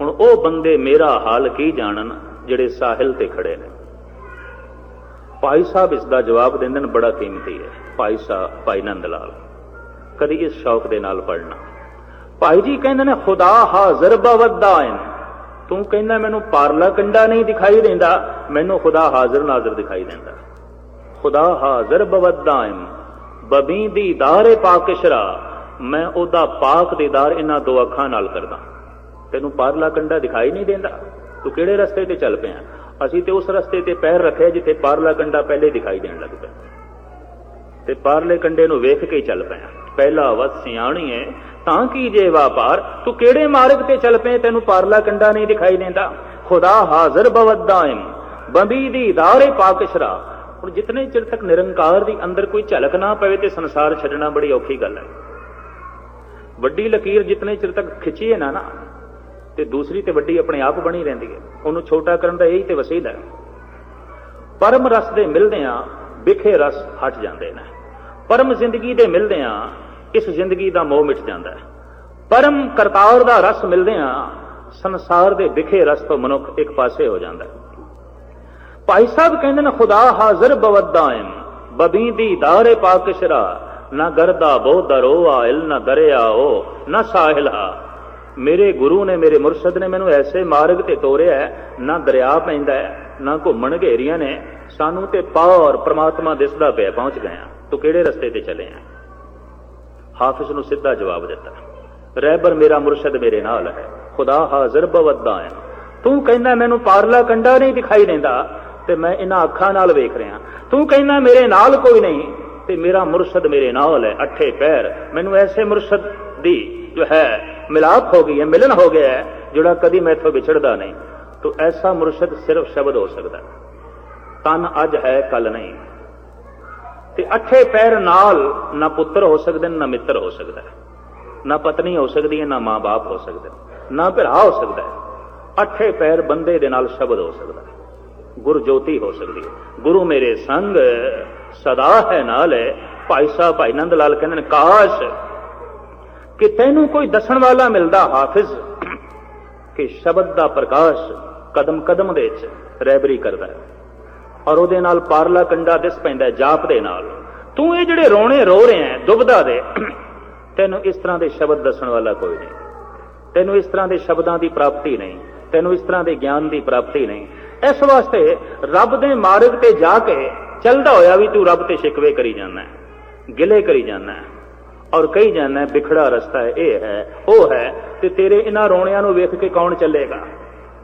ਹੁਣ ਉਹ ਬੰਦੇ ਮੇਰਾ ਹਾਲ ਕੀ ਜਾਣਨ, ਜਿਹੜੇ ਸਾਹਿਲ ਤੇ ਖੜੇ ਨੇ? ਭਾਈ ਸਾਹਿਬ ਇਸ ਦਾ ਜਵਾਬ ਦਿੰਦੇ ਨੇ ਬੜਾ ਕੀਮਤੀ ਹੈ। ਭਾਈ ਸਾਹਿਬ, ਭਾਈ ਨੰਦ ਲਾਲ ਕਦੀ ਇਸ ਸ਼ੌਕ ਦੇ ਨਾਲ ਪੜਨਾ ਭਾਈ ਜੀ ਕਹਿੰਦੇ ਨੇ, ਖੁਦਾ ਹਾਜ਼ਰ ਬਵਦਾਇਨ ਤੂੰ ਕਹਿੰਦਾ, ਮੈਨੂੰ ਪਾਰਲਾ ਕੰਡਾ ਨਹੀਂ ਦਿਖਾਈ ਦਿੰਦਾ, ਮੈਨੂੰ ਖੁਦਾ ਹਾਜ਼ਰ ਨਾਜ਼ਰ ਦਿਖਾਈ ਦਿੰਦਾ। ਖੁਦਾ ਹਾਜ਼ਰ ਬਵਦਾਇਨ ਬਬੀ ਦੀ ਦਾਰੇ ਪਾਕਿਸ਼ਰਾ ਮੈਂ ਉਹਦਾ ਪਾਕ ਦੀਦਾਰ ਇਹਨਾਂ ਦੋ ਅੱਖਾਂ ਨਾਲ ਕਰਦਾ। ਤੈਨੂੰ ਪਾਰਲਾ ਕੰਡਾ ਦਿਖਾਈ ਨਹੀਂ ਦਿੰਦਾ। ਤੂੰ ਕਿਹੜੇ ਰਸਤੇ ਤੇ ਚੱਲ ਪਿਆ? ਅਸੀਂ ਤੇ ਉਸ ਰਸਤੇ ਤੇ ਪੈਰ ਰੱਖਿਆ ਜਿੱਥੇ ਪਾਰਲਾ ਕੰਡਾ ਪਹਿਲੇ ਦਿਖਾਈ ਦੇਣ ਲੱਗ ਪਿਆ। ਤੇ ਪਾਰਲੇ ਕੰਡੇ ਨੂੰ ਵੇਖ ਕੇ ਹੀ ਚੱਲ ਪਿਆ। ਪਹਿਲਾ ਵਤ ਸਿਆਣੀ ਹੈ ਤਾਂ ਕੀ ਜੇ ਵਾਪਾਰ? ਤੂੰ ਕਿਹੜੇ ਮਾਰਗ ਤੇ ਚੱਲ ਪਏ ਤੈਨੂੰ ਪਾਰਲਾ ਕੰਡਾ ਨਹੀਂ ਦਿਖਾਈ ਦਿੰਦਾ। ਖੁਦਾ ਹਾਜ਼ਰ ਬਵਦ ਦਾਇਮ ਬੰਬੀ ਦੀ ਦਾਰੇ ਪਾਕਿਸ਼ਰਾ ਹੁਣ ਜਿਤਨੇ ਚਿਰ ਤੱਕ ਨਿਰੰਕਾਰ ਦੀ ਅੰਦਰ ਕੋਈ ਝਲਕ ਨਾ ਪਵੇ ਤੇ ਸੰਸਾਰ ਛੱਡਣਾ ਬੜੀ ਔਖੀ ਗੱਲ ਹੈ। ਵੱਡੀ ਲਕੀਰ ਜਿਤਨੇ ਚਿਰ ਤੱਕ ਖਿੱਚੀਏ ਨਾ ਨਾ, ਤੇ ਦੂਸਰੀ ਤੇ ਵੱਡੀ ਆਪਣੇ ਆਪ ਬਣੀ ਰਹਿੰਦੀ ਹੈ। ਉਹਨੂੰ ਛੋਟਾ ਕਰਨ ਦਾ ਇਹੀ ਤੇ ਵਸੀਲਾ ਹੈ। ਪਰਮ ਰਸ ਦੇ ਮਿਲਦਿਆਂ ਵਿਖੇ ਰਸ ਹਟ ਜਾਂਦੇ ਨੇ। ਪਰਮ ਜ਼ਿੰਦਗੀ ਦੇ ਮਿਲਦਿਆਂ ਇਸ ਜ਼ਿੰਦਗੀ ਦਾ ਮੋਹ ਮਿਟ ਜਾਂਦਾ ਹੈ। ਪਰਮ ਕਰਤਾਰ ਦਾ ਰਸ ਮਿਲਦਿਆਂ ਸੰਸਾਰ ਦੇ ਵਿਖੇ ਰਸ ਤੋਂ ਮਨੁੱਖ ਇੱਕ ਪਾਸੇ ਹੋ ਜਾਂਦਾ ਹੈ। ਭਾਈ ਸਾਹਿਬ ਕਹਿੰਦੇ ਨੇ, ਖੁਦਾ ਹਾਜ਼ਰ ਬਵਦਾਇਮ ਬਬੀ ਦੀ ਦਾਰੇ ਪਾਕਿਸ਼ਰਾ ਨਾ ਗਰਦਾ ਬਹੁ ਦਰੋ ਆਇਲ ਨਾ ਦਰਿਆਓ ਨਾ ਸਾਹਿਲਾ ਮੇਰੇ ਗੁਰੂ ਨੇ, ਮੇਰੇ ਮੁਰਸ਼ਦ ਨੇ ਮੈਨੂੰ ਐਸੇ ਮਾਰਗ ਤੇ ਤੋਰਿਆ ਨਾ ਦਰਿਆ ਪੈਂਦਾ ਨਾ ਘੁੰਮਣ ਘੇਰੀਆਂ ਨੇ, ਸਾਨੂੰ ਤੇ ਪਾਰ ਪ੍ਰਮਾਤਮਾ ਦਿਸਦਾ ਪਿਆ, ਪਹੁੰਚ ਗਏ ਹਾਂ। ਤੂੰ ਕਿਹੜੇ ਰਸਤੇ ਤੇ ਚੱਲੇ ਆ? ਹਾਫਿਜ਼ ਨੂੰ ਸਿੱਧਾ ਜਵਾਬ ਦਿੱਤਾ, ਰਹਿਬਰ ਮੇਰਾ ਮੁਰਸ਼ਦ ਮੇਰੇ ਨਾਲ ਹੈ, ਖੁਦਾ ਹਾਜ਼ਰ ਬਵਦਾ ਤੂੰ ਕਹਿੰਦਾ, ਮੈਨੂੰ ਪਾਰਲਾ ਕੰਡਾ ਨਹੀਂ ਦਿਖਾਈ ਦਿੰਦਾ ਤੇ ਮੈਂ ਇਹਨਾਂ ਅੱਖਾਂ ਨਾਲ ਵੇਖ ਰਿਹਾ। ਤੂੰ ਕਹਿੰਦਾ ਮੇਰੇ ਨਾਲ ਕੋਈ ਨਹੀਂ ਤੇ ਮੇਰਾ ਮੁਰਸ਼ਦ ਮੇਰੇ ਨਾਲ ਹੈ ਅੱਠੇ ਪੈਰ। ਮੈਨੂੰ ਐਸੇ ਮੁਰਸ਼ਦ ਦੀ ਜੋ ਹੈ ਮਿਲਾਪ ਹੋ ਗਈ ਹੈ ਮਿਲਨ ਹੋ ਗਿਆ ਹੈ ਜਿਹੜਾ ਕਦੀ ਮੈਥੋਂ ਵਿਛੜਦਾ ਨਹੀਂ। ਤੋ ਐਸਾ ਮੁਰਸ਼ਦ ਸਿਰਫ ਸ਼ਬਦ ਹੋ ਸਕਦਾ। ਤਨ ਅੱਜ ਹੈ ਕੱਲ ਨਹੀਂ। ਤੇ ਅੱਠੇ ਪੈਰ ਨਾਲ ਨਾ ਪੁੱਤਰ ਹੋ ਸਕਦੇ ਨੇ ਨਾ ਮਿੱਤਰ ਹੋ ਸਕਦਾ। ਨਾ ਪਤਨੀ ਹੋ ਸਕਦੀ ਹੈ ਨਾ ਮਾਂ-ਬਾਪ ਹੋ ਸਕਦੇ। ਨੇ, ਨਾ ਭਰਾ ਹੋ ਸਕਦਾ। ਅੱਠੇ ਪੈਰ ਬੰਦੇ ਦੇ ਨਾਲ ਸ਼ਬਦ ਹੋ ਸਕਦਾ। ਗੁਰ ਜੋਤੀ ਹੋ ਸਕਦੀ ਹੈ। ਗੁਰੂ ਮੇਰੇ ਸੰਗ ਸਦਾ ਹੈ ਨਾਲ ਹੈ। ਭਾਈ ਸਾਹਿਬ, ਭਾਈ ਨੰਦ ਲਾਲ ਕਹਿੰਦੇ ਨੇ, ਕਾਸ਼ ਕਿ ਤੈਨੂੰ ਕੋਈ ਦੱਸਣ ਵਾਲਾ ਮਿਲਦਾ ਹਾਫਿਜ਼ ਕਿ ਸ਼ਬਦ ਦਾ ਪ੍ਰਕਾਸ਼ ਕਦਮ ਕਦਮ ਦੇ ਵਿੱਚ ਰਹਿਬਰੀ ਕਰਦਾ ਹੈ ਔਰ ਉਹਦੇ ਨਾਲ ਪਾਰਲਾ ਕੰਡਾ ਦਿਸ ਪੈਂਦਾ ਜਾਪ ਦੇ ਨਾਲ। ਤੂੰ ਇਹ ਜਿਹੜੇ ਰੋਣੇ ਰੋ ਰਹੇ ਹੈ, ਦੁਬਦਾ ਦੇ, ਤੈਨੂੰ ਇਸ ਤਰ੍ਹਾਂ ਦੇ ਸ਼ਬਦ ਦੱਸਣ ਵਾਲਾ ਕੋਈ ਨਹੀਂ। ਤੈਨੂੰ ਇਸ ਤਰ੍ਹਾਂ ਦੇ ਸ਼ਬਦਾਂ ਦੀ ਪ੍ਰਾਪਤੀ ਨਹੀਂ। ਤੈਨੂੰ ਇਸ ਤਰ੍ਹਾਂ ਦੇ ਗਿਆਨ ਦੀ ਪ੍ਰਾਪਤੀ ਨਹੀਂ। ਇਸ ਵਾਸਤੇ ਰੱਬ ਦੇ ਮਾਰਗ ਤੇ ਜਾ ਕੇ ਚੱਲਦਾ ਹੋਇਆ ਵੀ ਤੂੰ ਰੱਬ ਤੇ ਸ਼ਿਕਵੇ ਕਰੀ ਜਾਂਦਾ ਹੈ, ਗਿਲੇ ਕਰੀ ਜਾਂਦਾ ਹੈ ਔਰ ਕਹੀ ਜਾਂਦਾ ਹੈ ਵਿਖੜਾ ਰਸਤਾ ਹੈ, ਇਹ ਹੈ, ਉਹ ਹੈ ਤੇ ਤੇਰੇ ਇਹਨਾਂ ਰੋਣਿਆਂ ਨੂੰ ਵੇਖ ਕੇ ਕੌਣ ਚੱਲੇਗਾ?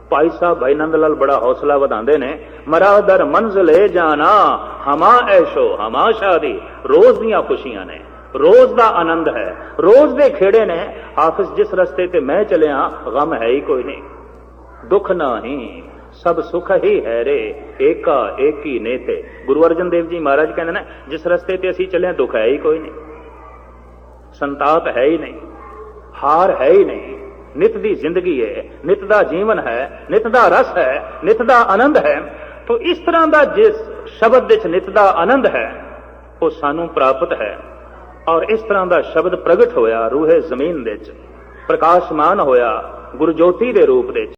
ਭਾਈ ਸਾਹਿਬ ਭਾਈ ਨੰਦ ਲਾਲ ਬੜਾ ਹੌਸਲਾ ਵਧਾਉਂਦੇ ਨੇ ਮਰਾ ਮਰਾਦਰ ਮੰਜ਼ਲੇ ਜਾਣਾ ਹਮਾ ਐਸ਼ੋ ਹਮਾ ਸ਼ਾਦੀ, ਰੋਜ਼ ਦੀਆਂ ਖੁਸ਼ੀਆਂ ਨੇ, ਰੋਜ਼ ਦਾ ਆਨੰਦ ਹੈ, ਰੋਜ਼ ਦੇ ਖੇੜੇ ਨੇ, ਹਾਫਿਜ਼ ਜਿਸ ਰਸਤੇ ਤੇ ਮੈਂ ਚਲਿਆ, ਗਮ ਹੈ ਹੀ ਕੋਈ ਨਹੀਂ, ਦੁੱਖ ਨਾ ਹੀ। ਸਭ ਸੁਖ ਹੀ ਹੈ ਰੇ, ਏਕਾ ਏਕੀ ਨੇਤੇ। ਗੁਰੂ ਅਰਜਨ ਦੇਵ ਜੀ ਮਹਾਰਾਜ ਕਹਿੰਦੇ ਨੇ, ਜਿਸ ਰਸਤੇ ਤੇ ਅਸੀਂ ਚੱਲੇ ਦੁੱਖ ਹੈ ਹੀ ਕੋਈ ਨਹੀਂ। ਸੰਤਾਪ ਹੈ ਹੀ ਨਹੀਂ, ਹਾਰ ਹੈ ਹੀ ਨਹੀਂ। ਨਿਤ ਦੀ ਜ਼ਿੰਦਗੀ ਹੈ, ਨਿਤ ਦਾ ਜੀਵਨ ਹੈ, ਨਿਤ ਦਾ ਰਸ ਹੈ, ਨਿਤ ਦਾ ਆਨੰਦ ਹੈ। ਤੋ ਇਸ ਤਰ੍ਹਾਂ ਦਾ ਜਿਸ ਸ਼ਬਦ ਵਿੱਚ ਨਿਤ ਦਾ ਆਨੰਦ ਹੈ, ਉਹ ਸਾਨੂੰ ਪ੍ਰਾਪਤ ਹੈ। ਔਰ ਇਸ ਤਰ੍ਹਾਂ ਦਾ ਸ਼ਬਦ ਪ੍ਰਗਟ ਹੋਇਆ ਰੂਹੇ ਜ਼ਮੀਨ ਦੇ ਵਿੱਚ, ਪ੍ਰਕਾਸ਼ਮਾਨ ਹੋਇਆ ਗੁਰਜੋਤੀ ਦੇ ਰੂਪ ਵਿੱਚ।